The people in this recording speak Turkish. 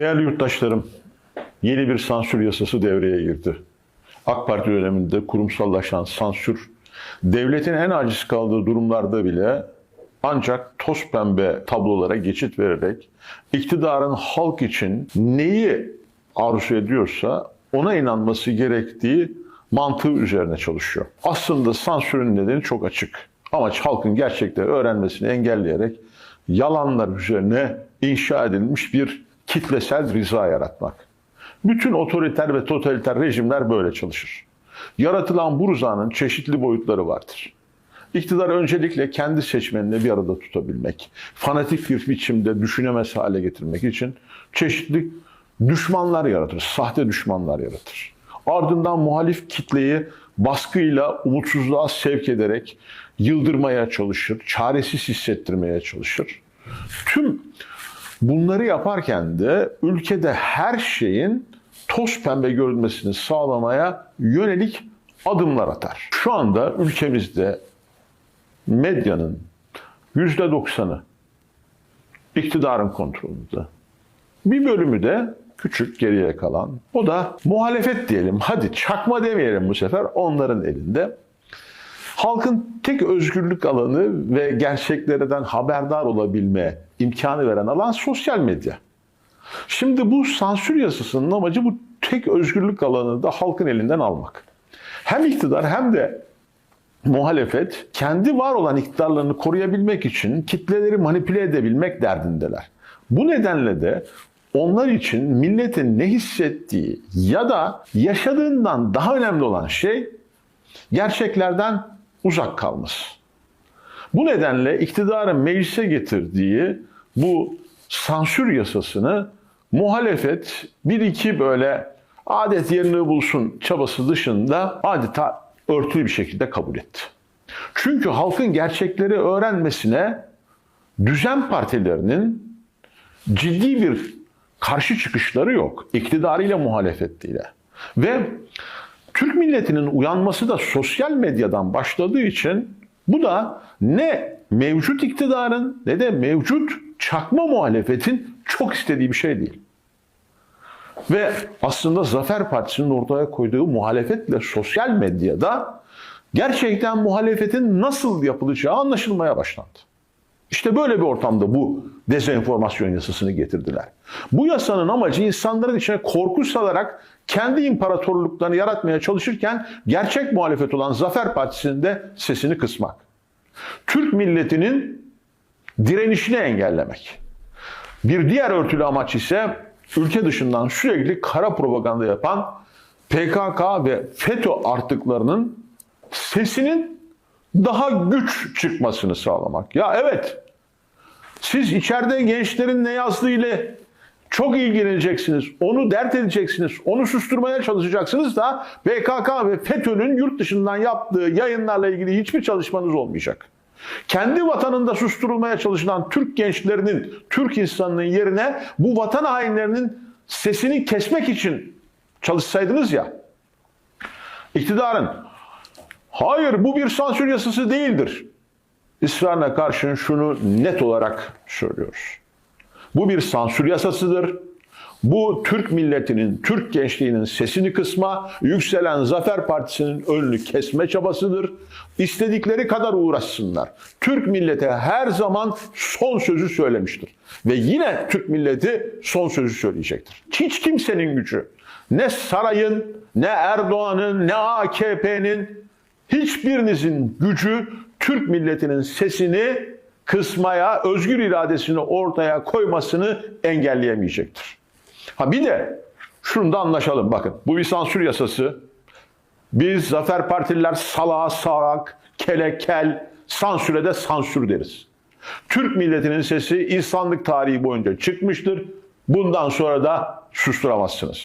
Değerli yurttaşlarım, yeni bir sansür yasası devreye girdi. AK Parti döneminde kurumsallaşan sansür, devletin en aciz kaldığı durumlarda bile ancak toz pembe tablolara geçit vererek iktidarın halk için neyi arzu ediyorsa ona inanması gerektiği mantığı üzerine çalışıyor. Aslında sansürün nedeni çok açık. Amaç halkın gerçekleri öğrenmesini engelleyerek yalanlar üzerine inşa edilmiş bir kitlesel rıza yaratmak. Bütün otoriter ve totaliter rejimler böyle çalışır. Yaratılan bu rızanın çeşitli boyutları vardır. İktidar öncelikle kendi seçmenini bir arada tutabilmek, fanatik bir biçimde düşünemez hale getirmek için çeşitli düşmanlar yaratır, sahte düşmanlar yaratır. Ardından muhalif kitleyi baskıyla umutsuzluğa sevk ederek yıldırmaya çalışır, çaresiz hissettirmeye çalışır. Tüm bunları yaparken de ülkede her şeyin toz pembe görünmesini sağlamaya yönelik adımlar atar. Şu anda ülkemizde medyanın yüzde doksanı iktidarın kontrolünde. Bir bölümü de küçük geriye kalan. O da muhalefet diyelim. Hadi çakma demeyelim bu sefer onların elinde. Halkın tek özgürlük alanı ve gerçeklerden haberdar olabilme imkanı veren alan sosyal medya. Şimdi bu sansür yasasının amacı bu tek özgürlük alanını da halkın elinden almak. Hem iktidar hem de muhalefet kendi var olan iktidarlarını koruyabilmek için kitleleri manipüle edebilmek derdindeler. Bu nedenle de onlar için milletin ne hissettiği ya da yaşadığından daha önemli olan şey gerçeklerden uzak kalması. Bu nedenle iktidarın meclise getirdiği bu sansür yasasını muhalefet bir iki böyle adet yerini bulsun çabası dışında adeta örtülü bir şekilde kabul etti. Çünkü halkın gerçekleri öğrenmesine düzen partilerinin ciddi bir karşı çıkışları yok. İktidarıyla muhalefetiyle. Ve Türk milletinin uyanması da sosyal medyadan başladığı için bu da ne mevcut iktidarın ne de mevcut çakma muhalefetin çok istediği bir şey değil. Ve aslında Zafer Partisi'nin ortaya koyduğu muhalefetle sosyal medyada gerçekten muhalefetin nasıl yapılacağı anlaşılmaya başlandı. İşte böyle bir ortamda bu dezenformasyon yasasını getirdiler. Bu yasanın amacı insanların içine korku salarak kendi imparatorluklarını yaratmaya çalışırken gerçek muhalefet olan Zafer Partisi'nin de sesini kısmak. Türk milletinin direnişini engellemek. Bir diğer örtülü amaç ise ülke dışından sürekli kara propaganda yapan PKK ve FETÖ artıklarının sesinin daha güç çıkmasını sağlamak. Ya evet, siz içeride gençlerin ne yazdığı ile çok ilgileneceksiniz. Onu dert edeceksiniz. Onu susturmaya çalışacaksınız da PKK ve FETÖ'nün yurt dışından yaptığı yayınlarla ilgili hiçbir çalışmanız olmayacak. Kendi vatanında susturulmaya çalışılan Türk gençlerinin, Türk insanının yerine bu vatan hainlerinin sesini kesmek için çalışsaydınız ya, iktidarın hayır bu bir sansür yasası değildir. İsrarına karşın şunu net olarak söylüyoruz. Bu bir sansür yasasıdır. Bu Türk milletinin, Türk gençliğinin sesini kısma, yükselen Zafer Partisi'nin önünü kesme çabasıdır. İstedikleri kadar uğraşsınlar. Türk millete her zaman son sözü söylemiştir. Ve yine Türk milleti son sözü söyleyecektir. Hiç kimsenin gücü, ne sarayın, ne Erdoğan'ın, ne AKP'nin, hiçbirinizin gücü Türk milletinin sesini kısmaya, özgür iradesini ortaya koymasını engelleyemeyecektir. Ha bir de şunu da anlaşalım bakın. Bu bir sansür yasası. Biz Zafer Partililer salağa salak, kele kel, sansüre de sansür deriz. Türk milletinin sesi insanlık tarihi boyunca çıkmıştır. Bundan sonra da susturamazsınız.